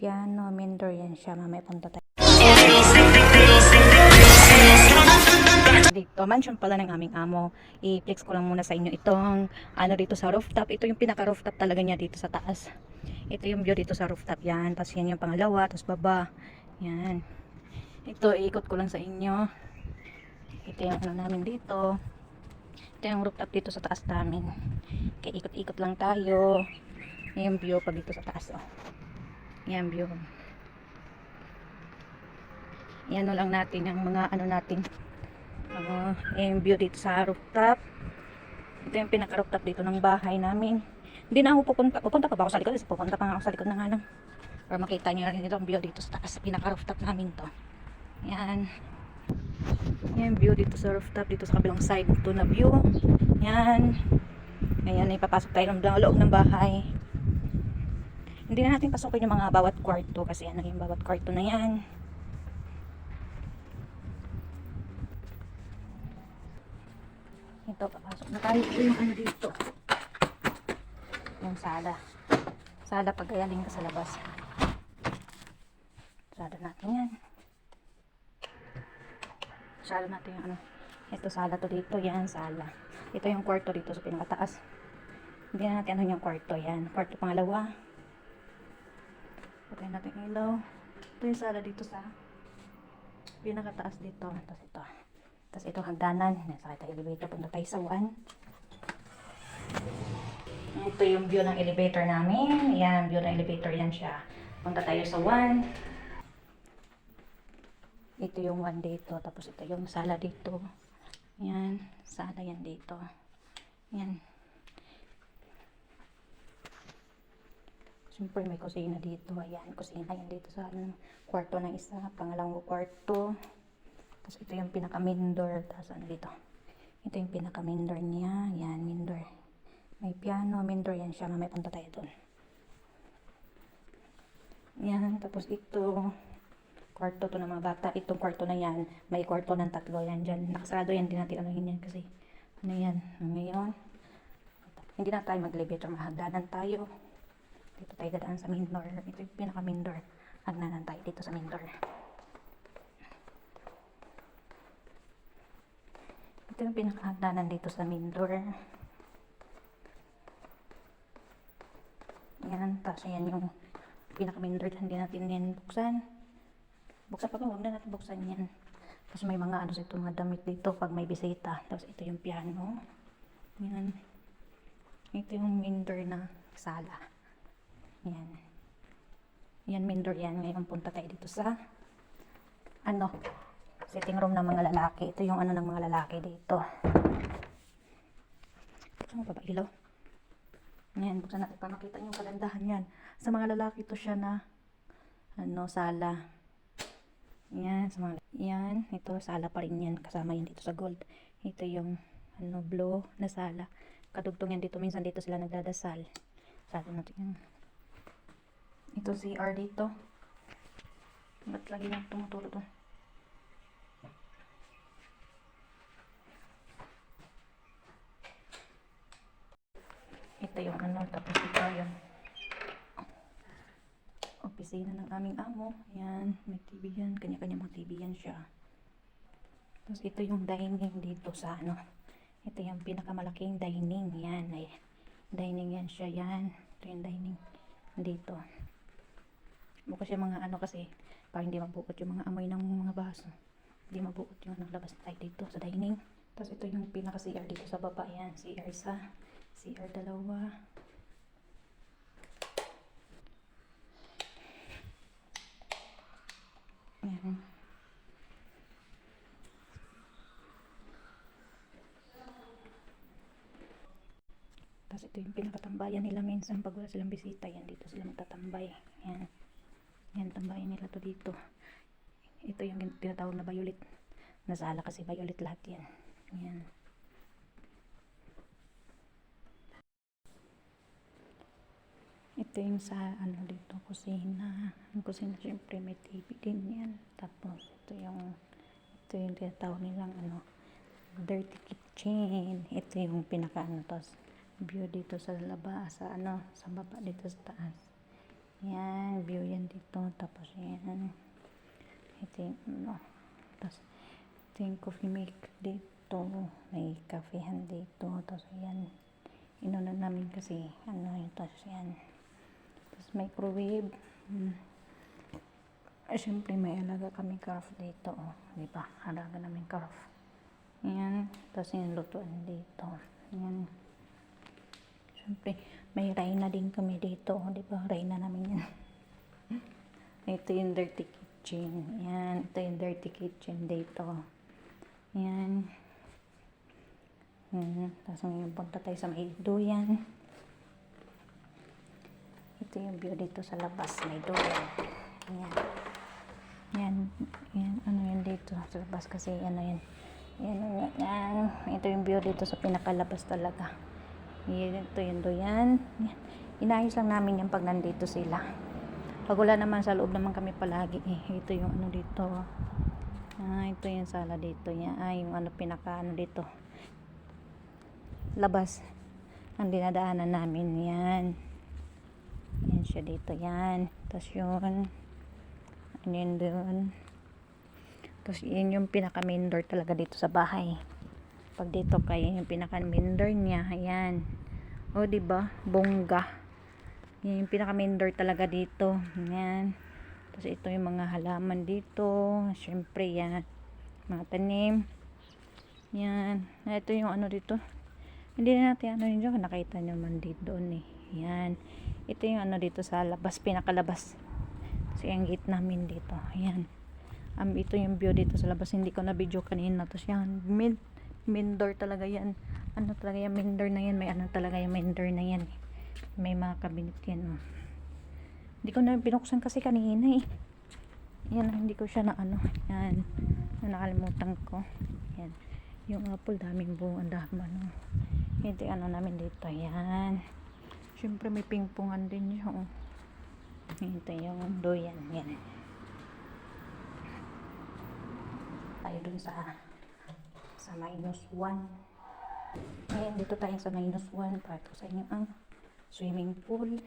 piano, mindor yan siya. Mamaya punta tayo. Dito, mansion pala ng aming amo. I-flex ko lang muna sa inyo itong ano dito sa rooftop. Ito yung pinaka rooftop talaga niya dito sa taas. Ito yung view dito sa rooftop yan. Tapos yan yung pangalawa, tapos baba. Yan. Ito, iikot ko lang sa inyo. Ito yung ano namin dito. Ito yung rooftop dito sa taas namin. Kaya ikot-ikot lang tayo. Yung view pag dito sa taas. Oh. Yan view. Yan lang natin yung mga ano natin. Uh, yung view dito sa rooftop. Ito yung pinaka-rooftop dito ng bahay namin. Hindi na ako pupunta. Pupunta pa ba ako sa likod? Pupunta pa nga ako sa likod na nga lang. Para makita nyo rin ito ang view dito sa taas. Pinaka-rooftop namin to. Yan. Yan view dito sa rooftop. Dito sa kabilang side. Ito na view. Yan. Ayan, ipapasok tayo ng loob ng bahay. Hindi na natin pasukin yung mga bawat kwarto kasi ano yung bawat kwarto na yan. Ito, papasok na tayo. Ito yung ano dito. Yung sala. Sala pag galing ka sa labas. Sala natin yan. Sala natin yung ano. Ito sala to dito. Yan, sala. Ito yung kwarto dito sa pinakataas. Hindi na natin ano yung kwarto. Yan. Kwarto pangalawa. Patayin natin ilaw. Ito yung sala dito sa pinakataas dito. Tapos ito. Tapos ito hagdanan. Nasa tayo elevator. Punta tayo sa 1. Ito yung view ng elevator namin. Yan, view ng elevator yan siya. Punta tayo sa 1. Ito yung 1 dito. Tapos ito yung sala dito. Yan, sala yan dito. Yan. Siyempre may kusina dito. Ayan, kusina yan dito sa ano, kwarto ng isa. Pangalawang kwarto. Tapos ito yung pinaka-main door. Tapos ano dito. Ito yung pinaka-main door niya. Yan, main door. May piano, main door yan siya. Mamaya punta tayo doon. Yan, tapos ito. Kwarto to ng mga bata. Itong kwarto na yan. May kwarto ng tatlo yan dyan. Nakasarado yan. Hindi natin ano yan kasi. Ano yan. Ngayon. Hindi na tayo mag-elevator. Mahagdanan tayo. Dito tayo dadaan sa main door. Ito yung pinaka main door. Hagdanan tayo dito sa main door. Ito yung pinakahagdanan dito sa main door. Yan, tapos yan yung pinaka-main door. Hindi natin yan buksan. Buksan pa ba? Huwag na natin buksan yan. Tapos may mga ano sa ito, mga damit dito pag may bisita. Tapos ito yung piano. Yan. Ito yung main door na sala. Yan. Yan, main door yan. Ngayon punta tayo dito sa ano, sitting room ng mga lalaki. Ito yung ano ng mga lalaki dito. Mo pa ba ilaw? Yan, buksan natin para makita yung kagandahan yan. Sa mga lalaki to siya na ano, sala. Yan, sa mga, yan, ito, sala pa rin yan. Kasama yan dito sa gold. Ito yung, ano, blue na sala. Kadugtong yan dito. Minsan dito sila nagdadasal. Sala natin yan. Ito CR dito. Ba't lagi na tumuturo to? Ito yung ano, tapos ito yung opisina ng aming amo. Yan, may TV yan. Kanya-kanya mga TV yan siya. Tapos ito yung dining dito sa ano. Ito yung pinakamalaking dining. Yan, ay dining yan siya. Yan, ito yung dining dito. Bukas yung mga ano kasi para hindi mabuot yung mga amoy ng mga baso. Hindi mabuot yung naglabas tayo dito sa dining. Tapos ito yung pinaka CR dito sa baba. Yan, CR isa. CR dalawa. Ayan. Tapos ito yung pinakatambayan nila minsan pag wala silang bisita. Yan, dito sila magtatambay. Tambayan nila to dito. Ito yung tinatawag na violet. Nasala kasi violet lahat yan. Yan. Ito yung sa ano dito, kusina. Ang kusina syempre may TV din yan. Tapos ito yung ito yung tinatawag nilang ano dirty kitchen. Ito yung pinaka ano tapos view dito sa labas sa ano sa baba dito sa taas. Yan, view yan dito. Tapos yan. Ito yung, ano. Tapos, ito yung coffee maker dito. May kafehan dito. Tapos yan. Inuna namin kasi, ano yun. Tapos yan. Tapos microwave. Hmm. Eh, Siyempre, may alaga kami craft dito. Oh. Di ba? Alaga namin craft. Yan. Tapos yung lutuan dito. Yan. Siyempre, may Reyna din kami dito. Di ba? Reyna namin yan. Ito yung dirty kitchen. Yan. Ito yung dirty kitchen dito. Yan. Hmm. Tapos ngayon punta tayo sa may duyan. Ito yung view dito sa labas. May duyan. Yan. Yan. Yan. Ano yan dito sa labas kasi ano. Yan. Yan. yan. Ito yung view dito sa pinakalabas talaga. Ito yung duyan. Yan. Inayos lang namin yan pag nandito sila. Pag wala naman sa loob naman kami palagi eh. Ito yung ano dito. Ah, ito yung sala dito. Yan. Ah, yung ano pinaka ano dito. Labas. Ang dinadaanan namin. Yan. Yan siya dito. Yan. Tapos yun. Ano yun doon. Tapos yun yung pinaka main door talaga dito sa bahay. Pag dito kayo yung pinaka main door niya. Ayan. O, di ba Bongga. Yan yung pinaka main door talaga dito. Yan. Tapos ito yung mga halaman dito. Siyempre yan. Mga tanim. Yan. Ah, Ito yung ano dito. Hindi na natin ano yun dyan. Nakita nyo man dito doon eh. Yan. Ito yung ano dito sa labas. Pinakalabas. Kasi ang gate namin dito. Ayan. Um, ito yung view dito sa labas. Hindi ko na video kanina. Tapos yan. Main, main door talaga yan. Ano talaga yung main door na yan. May ano talaga yung main door na yan. eh. May mga cabinet yan. Oh. Hindi ko na binuksan kasi kanina eh. Yan. Hindi ko siya na ano. Yan. Na nakalimutan ko. Yan. Yung apple daming bunga. Ang dami ano. Yung ano namin dito. Yan. Siyempre may pingpongan din. Oh. Ito yung doyan. Yan. Tayo dun sa sa minus 1. Ngayon, dito tayo sa minus 1. Pato sa inyo ang swimming pool.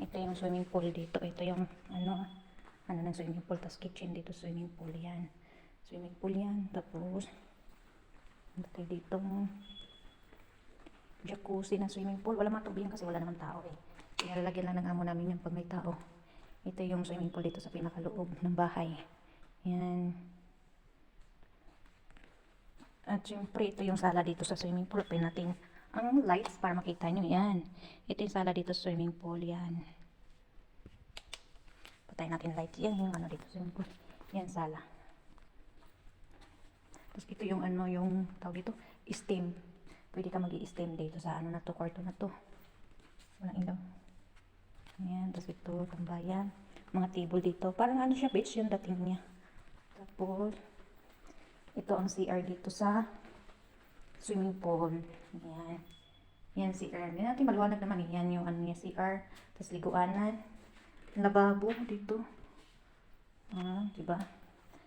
Ito yung swimming pool dito. Ito yung ano, ano ng swimming pool. Tapos kitchen dito, swimming pool yan. Swimming pool yan. Tapos, tayo dito? Jacuzzi na swimming pool. Wala man tubig yan kasi wala naman tao eh. Kaya lang ng amo namin yung pag may tao. Ito yung swimming pool dito sa pinakaloob ng bahay. Yan. At syempre, ito yung sala dito sa swimming pool. Pin natin ang lights para makita nyo. Yan. Ito yung sala dito sa swimming pool. Yan. Patay natin lights. Yan yung ano dito sa swimming pool. Yan sala. Tapos ito yung ano yung tawag dito, steam. Pwede ka mag steam dito sa ano na to, kwarto na to. Walang ilaw. Ayan, tapos ito, tambayan. Mga table dito. Parang ano siya, beach yung dating niya. Tapos, ito ang CR dito sa swimming pool. Ayan. Yan CR. Hindi natin maliwanag naman. eh. Yan yung ano niya CR. Tapos liguanan. Lababo dito. Ah, diba?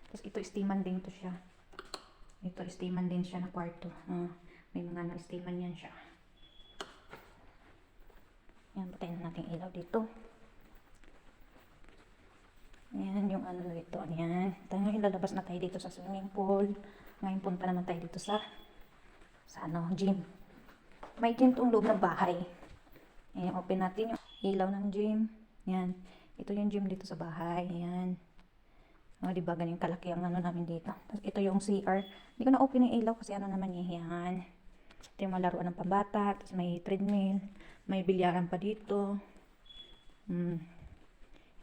Tapos ito steaman din to siya. Ito steaman din siya na kwarto. Ah, may mga na-steaman yan siya. Yan, patayin na natin ilaw dito. Ayan, yung ano dito. Ayan. Tayo lalabas na tayo dito sa swimming pool. Ngayon punta naman tayo dito sa sa ano, gym. May gym tong loob ng bahay. Ayan, open natin yung ilaw ng gym. Ayan. Ito yung gym dito sa bahay. Ayan. O, di ba, ganyan kalaki ang ano namin dito. Tapos, ito yung CR. Hindi ko na-open yung ilaw kasi ano naman eh, yan. Ito yung malaruan ng pambata. Tapos, may treadmill. May bilyaran pa dito. Hmm.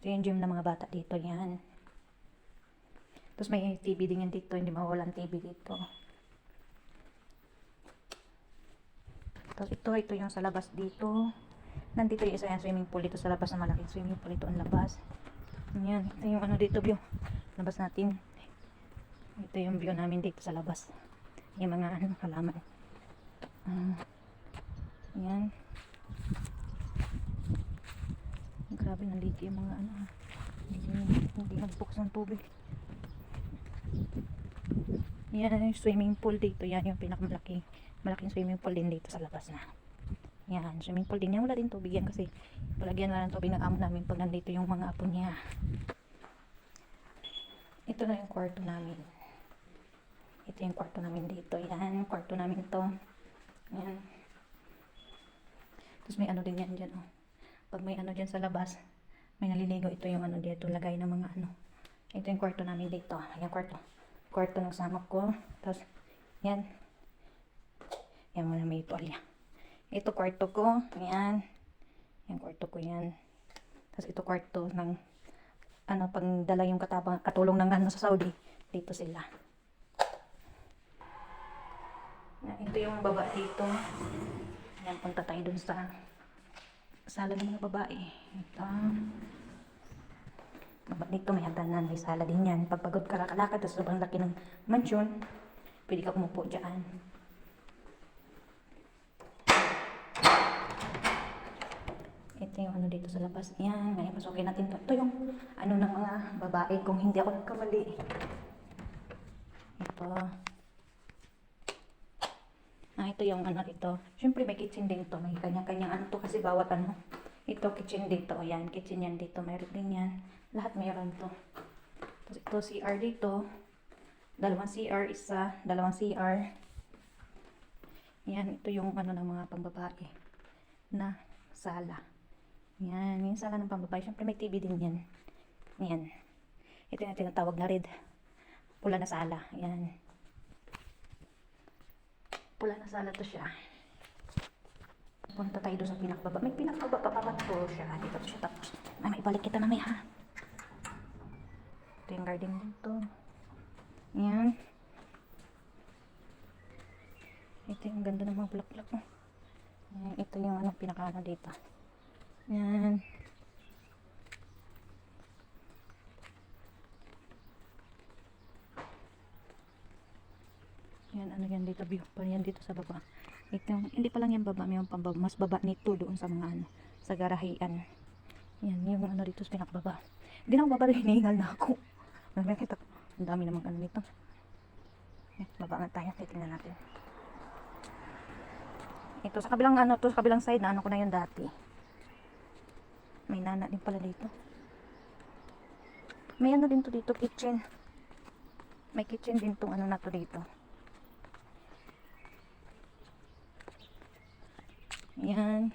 Ito yung gym ng mga bata dito, yan. Tapos, may TV din yan dito. Hindi mawawalan TV dito. Tapos, ito, ito yung sa labas dito. Nandito yung isa yung swimming pool dito sa labas na malaking swimming pool. Ito ang labas. Yan, ito yung ano dito view. Labas natin. Ito yung view namin dito sa labas. Yung mga ano, halaman. Ah, yan. Grabe, nandito yung mga ano. ah. Hindi, hindi nagbukas ng tubig. Yan yung swimming pool dito. Yan yung pinakamalaki. Malaking swimming pool din dito sa labas na. Yan, swimming pool din yan. Wala din tubig yan kasi palagyan na ng tubig ng amo namin pag nandito yung mga apo niya. Ito na yung kwarto namin. Ito yung kwarto namin dito. Yan, kwarto namin to. Yan. Tapos may ano din yan dyan, oh. Pag may ano dyan sa labas, may naliligo. Ito yung ano dito, lagay ng mga ano. Ito yung kwarto namin dito. Yan, kwarto. Kwarto ng samak ko. Tapos, yan. Yan muna may tuwalya. Ito kwarto ko. Yan. Yan kwarto ko yan. Tapos ito kwarto ng ano, pang dala yung katabang, katulong ng ano sa Saudi. Dito sila. Yan, ito yung baba dito. Yan, punta tayo dun sa sala ng mga babae. Ito. Baba dito may hagdanan, may sala din yan. Pag pagod ka kakalakad, tapos sobrang laki ng mansion, pwede ka umupo dyan. Ito yung ano dito sa labas. Yan, ngayon pasukin natin to. Ito yung ano ng mga babae kung hindi ako nagkamali. Ito. Ah, ito yung ano dito. Siyempre may kitchen din to. May kanya-kanyang ano to kasi bawat ano. Ito kitchen dito. Yan, kitchen yan dito. Mayroon din yan. Lahat mayroon to. Tapos ito CR dito. Dalawang CR isa. Dalawang CR. Yan, ito yung ano ng mga pambabae na sala. Yan, yung sala ng pambabae. Siyempre may TV din yan. Yan. Ito yung tinatawag na red. Pula na sala. Yan. Pula na sala to siya. Punta tayo doon sa pinakbaba. May pinakbaba pa pa to siya. Dito to siya tapos. Ay, may balik kita na may ha. Ito yung garden dito. Yan. Ito yung ganda ng mga bulaklak. Oh. Yan, ito yung ano, pinaka-ano dito. Yan. Yan, ano yan dito, view pa yan dito sa baba. Ito, yung- hindi pa lang yan baba, may pambaba, mas baba nito doon sa mga ano, sa garahian. Yan, yung ano dito sa pinakbaba. Hindi na ako baba rin, hinihingal na ako. Nakikita ko, ang dami namang ano nito. Baba nga tayo, titingnan natin. Ito, sa kabilang ano, to sa kabilang side, na ano ko na yun dati. May nana din pala dito. May ano din to dito, kitchen. May kitchen din tong ano na to dito. Yan.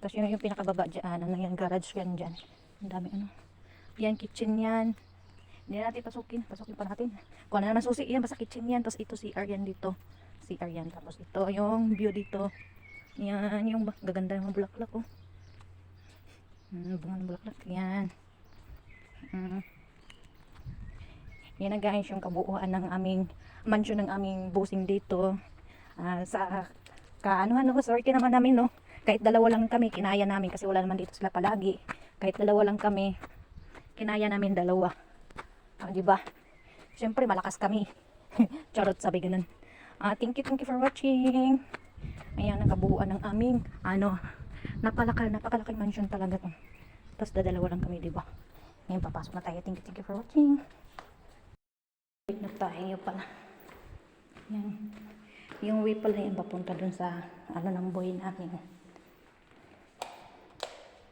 Tapos yun yung pinakababa dyan. Ano yan, garage yan dyan. Ang dami ano. Yan, kitchen yan. Hindi na natin pasukin. Pasukin pa natin. Kung ano naman susi yan, basta kitchen yan. Tapos ito CR yan dito. CR yan. Tapos ito yung view dito. Yan, yung gaganda ng mga bulaklak oh. Hmm, bunga ng bulaklak. Yan. Hmm. Yan na guys, yung kabuuan ng aming mansion ng aming busing dito. Ah, sa kaano ano, swerte naman namin no. Kahit dalawa lang kami, kinaya namin kasi wala naman dito sila palagi. Kahit dalawa lang kami, kinaya namin dalawa. Ah, di ba? Siyempre malakas kami. Charot sabi ganun. Ah, thank you, thank you for watching. Ayan, nakabuuan ng aming ano, napalaka, napakalaking mansion talaga to. Tapos dadalawa lang kami, di ba? Ngayon papasok na tayo. Thank you, thank you for watching. Wait na tayo pala. Yan. Yung way pala yan papunta dun sa ano ng boy namin.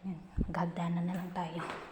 Yan. Gagdanan na lang tayo.